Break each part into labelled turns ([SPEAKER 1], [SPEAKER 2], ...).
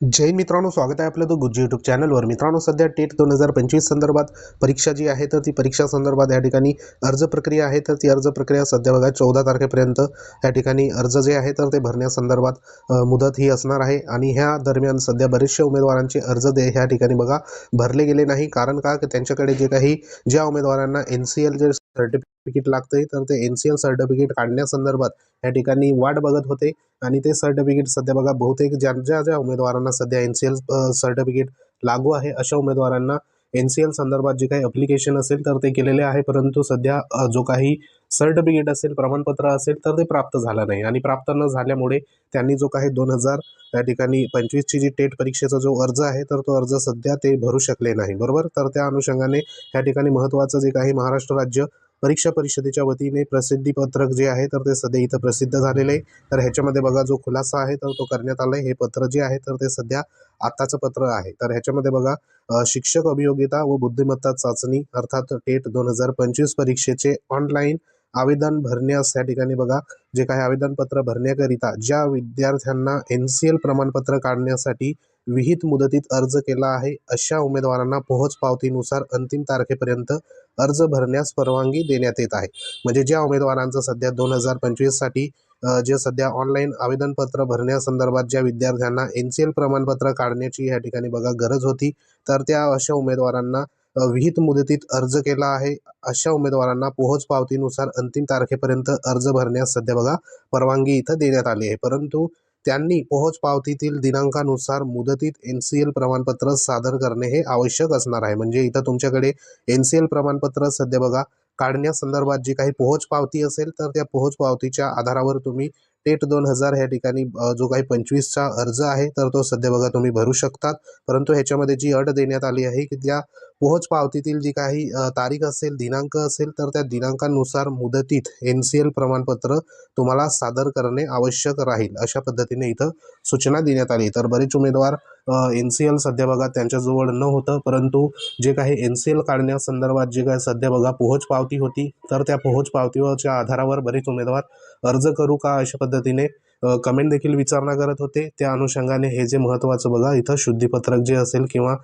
[SPEAKER 1] जय मित्रांनो स्वागत आहे आपलं तो गुज्जी यूट्यूब चॅनलवर मित्रांनो सध्या टेट दोन हजार पंचवीस संदर्भात परीक्षा जी आहे तर ती परीक्षा संदर्भात या ठिकाणी अर्ज प्रक्रिया आहे तर ती अर्ज प्रक्रिया सध्या बघा चौदा तारखेपर्यंत या ठिकाणी अर्ज जे आहे तर ते भरण्यासंदर्भात मुदत ही असणार आहे. आणि ह्या दरम्यान सध्या बरेचसे उमेदवारांचे अर्ज दे ह्या ठिकाणी बघा भरले गेले नाही. कारण का? की त्यांच्याकडे जे काही ज्या उमेदवारांना एन सी एल जे सर्टिफिकेट लागतंय तर ते एन सी एल सर्टिफिकेट काढण्यासंदर्भात या ठिकाणी वाट बघत होते. आणि ते सर्टिफिकेट सध्या बघा बहुतेक ज्या ज्या ज्या उमेदवारांना सध्या एन सी एल सर्टिफिकेट लागू आहे अशा उमेदवारांना एन सी एल संदर्भात जे काही अप्लिकेशन असेल तर ते केलेले आहे. परंतु सध्या जो काही सर्टिफिकेट असेल प्रमाणपत्र असेल तर ते प्राप्त झालं नाही. आणि प्राप्त न झाल्यामुळे त्यांनी जो काही दोन हजार त्या ठिकाणी पंचवीसची जी टेट परीक्षेचा जो अर्ज आहे तर तो अर्ज सध्या ते भरू शकले नाही. बरोबर? तर त्या अनुषंगाने या ठिकाणी महत्त्वाचं जे काही महाराष्ट्र राज्य परीक्षा परिषदेच्या वतीने प्रसिद्धीपत्रक जे आहे तर ते सध्या इथं प्रसिद्ध झालेलं आहे. तर ह्याच्यामध्ये बघा जो खुलासा आहे तर तो करण्यात आला आहे हे पत्र जे आहे तर ते सध्या आत्ताचं पत्र आहे. तर ह्याच्यामध्ये बघा शिक्षक अभियोगिता व बुद्धिमत्ता चाचणी अर्थात टेट दोन हजार पंचवीस परीक्षेचे ऑनलाईन आवेदन भरण्यास या ठिकाणी बघा जे काही आवेदनपत्र भरण्याकरिता ज्या विद्यार्थ्यांना एन सी एल प्रमाणपत्र काढण्यासाठी विहित मुदतीत अर्ज केला आहे. अशा उमेदवारांना पोहोच पावतीनुसार अंतिम तारखेपर्यंत अर्ज भरण्यास परवानगी देण्यात येत आहे. म्हणजे ज्या उमेदवारांचं सध्या दोन हजार पंचवीससाठी जे सध्या ऑनलाईन आवेदनपत्र भरण्यासंदर्भात ज्या विद्यार्थ्यांना एन सी एल प्रमाणपत्र काढण्याची या ठिकाणी बघा गरज होती तर त्या अशा उमेदवारांना विहित मुदतीत अर्ज केला आहे. अशा उमेदवारांना पोहोच पावतीनुसार अंतिम तारखेपर्यंत अर्ज भरण्यास सध्या बघा परवानगी इथं देण्यात आली आहे. परंतु त्यांनी पोहोच पावतीतील दिनांकानुसार मुदतीत एन सी एल प्रमाणपत्र सादर करणे हे आवश्यक असणार आहे. म्हणजे इथं तुमच्याकडे एन सी एल प्रमाणपत्र सध्या बघा काढण्यासंदर्भात जी काही पोहोच पावती असेल तर त्या पोहोच पावतीच्या आधारावर तुम्ही टेट दोन हजार ह्या ठिकाणी जो काही पंचवीसचा अर्ज आहे तर तो सध्या बघा तुम्ही भरू शकतात. परंतु ह्याच्यामध्ये जी अट देण्यात आली आहे की त्या पोहोच पावतीतील जी काही तारीख असेल दिनांक असेल तर त्या दिनांकानुसार मुदतीत एन सी एल प्रमाणपत्र तुम्हाला सादर करणे आवश्यक राहील अशा पद्धतीने इथं सूचना देण्यात आली. तर बरेच उमेदवार एन सी एल सध्या बघा त्यांच्याजवळ न होतं परंतु जे काही एन सी एल काढण्यासंदर्भात जे काही सध्या बघा पोहोच पावती होती तर त्या पोहोच पावतीवरच्या आधारावर बरेच उमेदवार अर्ज करू का अशा पद्धतीने कमेंट देखील विचारणा करत होते. त्या अनुषंगाने हे जे महत्त्वाचं बघा इथं शुद्धीपत्रक जे असेल किंवा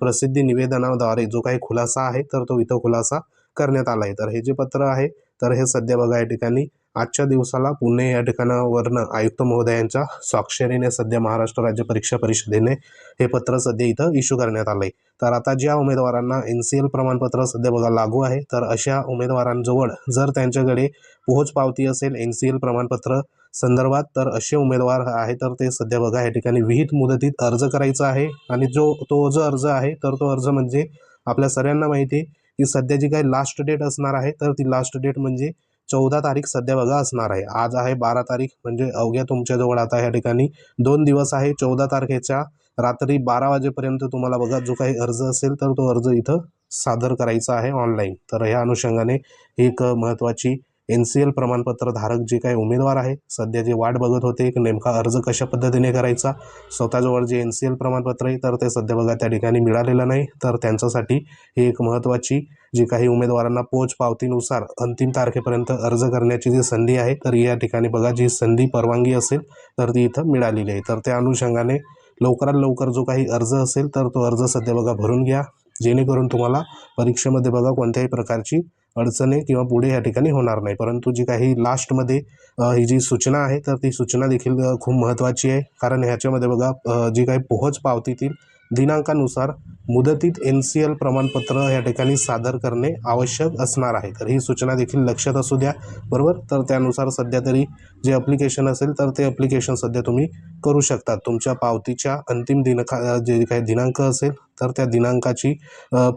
[SPEAKER 1] प्रसिद्धी निवेदनाद्वारे जो काही खुलासा आहे तर तो इथं खुलासा करण्यात आला आहे तर हे जे पत्र आहे तर हे सध्या बघा या ठिकाणी आजच्या दिवसाला पुणे या ठिकाणावरनं आयुक्त महोदयांच्या स्वाक्षरीने सध्या महाराष्ट्र राज्य परीक्षा परिषदेने हे पत्र सध्या इथं इश्यू करण्यात आलं आहे तर आता ज्या उमेदवारांना एन सी एल प्रमाणपत्र सध्या बघा लागू आहे तर अशा उमेदवारांजवळ जर त्यांच्याकडे पोहोच पावती असेल एन सी एल प्रमाणपत्र संदर्भात तर असे उमेदवार आहे तर ते सध्या बघा या ठिकाणी विहित मुदतीत अर्ज करायचा आहे. आणि जो तो जो अर्ज आहे तर तो अर्ज म्हणजे आपल्या सगळ्यांना माहिती आहे की सध्या जी काही लास्ट डेट असणार आहे तर ती लास्ट डेट म्हणजे चौदा तारीख सध्या बघा असणार आहे. आज आहे बारा तारीख म्हणजे अवघ्या तुमच्याजवळ आता या ठिकाणी दोन दिवस आहे. चौदा तारखेच्या रात्री बारा वाजेपर्यंत तुम्हाला बघा जो काही अर्ज असेल तर तो अर्ज इथं सादर करायचा आहे ऑनलाईन तर ह्या अनुषंगाने एक महत्त्वाची एन सी एल प्रमाणपत्र धारक जे काही उमेदवार आहे सध्या जे वाट बघत होते की नेमका अर्ज कशा पद्धतीने करायचा स्वतःजवळ जे एन सी एल प्रमाणपत्र आहे तर ते सध्या बघा त्या ठिकाणी मिळालेलं नाही. तर त्यांच्यासाठी ही एक महत्त्वाची जी काही उमेदवारांना पोच पावतीनुसार अंतिम तारखेपर्यंत अर्ज करण्याची जी संधी आहे तर या ठिकाणी बघा जी संधी परवानगी असेल तर ती इथं मिळालेली आहे. तर त्या अनुषंगाने लवकरात लवकर जो काही अर्ज असेल तर तो अर्ज सध्या बघा भरून घ्या. जेणेकरून तुम्हाला परीक्षेमध्ये बघा कोणत्याही प्रकारची अडचणी किंवा पुढे या ठिकाणी होणार नाही. परंतु जी काही लास्टमध्ये ही जी सूचना आहे तर ती सूचना देखील खूप महत्त्वाची आहे. कारण ह्याच्यामध्ये बघा जी काही पोहोच पावतीतील दिनांकानुसार मुदतीत एन सी एल प्रमाणपत्र या ठिकाणी सादर करणे आवश्यक असणार आहे. तर ही सूचना देखील लक्षात असू द्या. बरोबर? तर त्यानुसार सध्या तरी जे अप्लिकेशन असेल तर ते अप्लिकेशन सध्या तुम्ही करू शकता. तुमच्या पावतीच्या अंतिम दिनका जे काही दिनांक असेल तर त्या दिनांकाची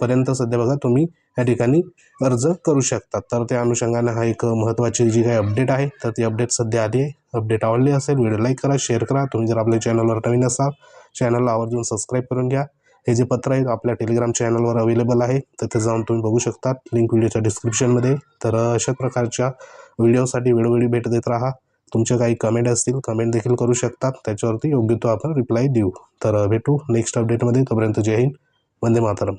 [SPEAKER 1] पर्यंत सध्या बघा तुम्ही या ठिकाणी अर्ज करू शकतात तर त्या अनुषंगाने हा एक महत्त्वाची जी काही अपडेट आहे तर ती अपडेट सध्या आली आहे. अपडेट आवडली असेल व्हिडिओ लाईक करा शेअर करा. तुम्ही जर आपल्या चॅनलवर नवीन असाल चॅनलला आवर्जून सबस्क्राईब करून घ्या. हे जे पत्र आहे आपल्या टेलिग्राम चॅनलवर अवेलेबल आहे तर ते जाऊन तुम्ही बघू शकता लिंक व्हिडिओच्या डिस्क्रिप्शनमध्ये तर अशा प्रकारच्या व्हिडिओसाठी वेळोवेळी भेट देत राहा. तुमचे काही कमेंट असतील कमेंट देखील करू शकतात. त्याच्यावरती योग्य तो आपण रिप्लाय देऊ. तर भेटू नेक्स्ट अपडेटमध्ये तोपर्यंत जय हिंद. वंदे मातरम.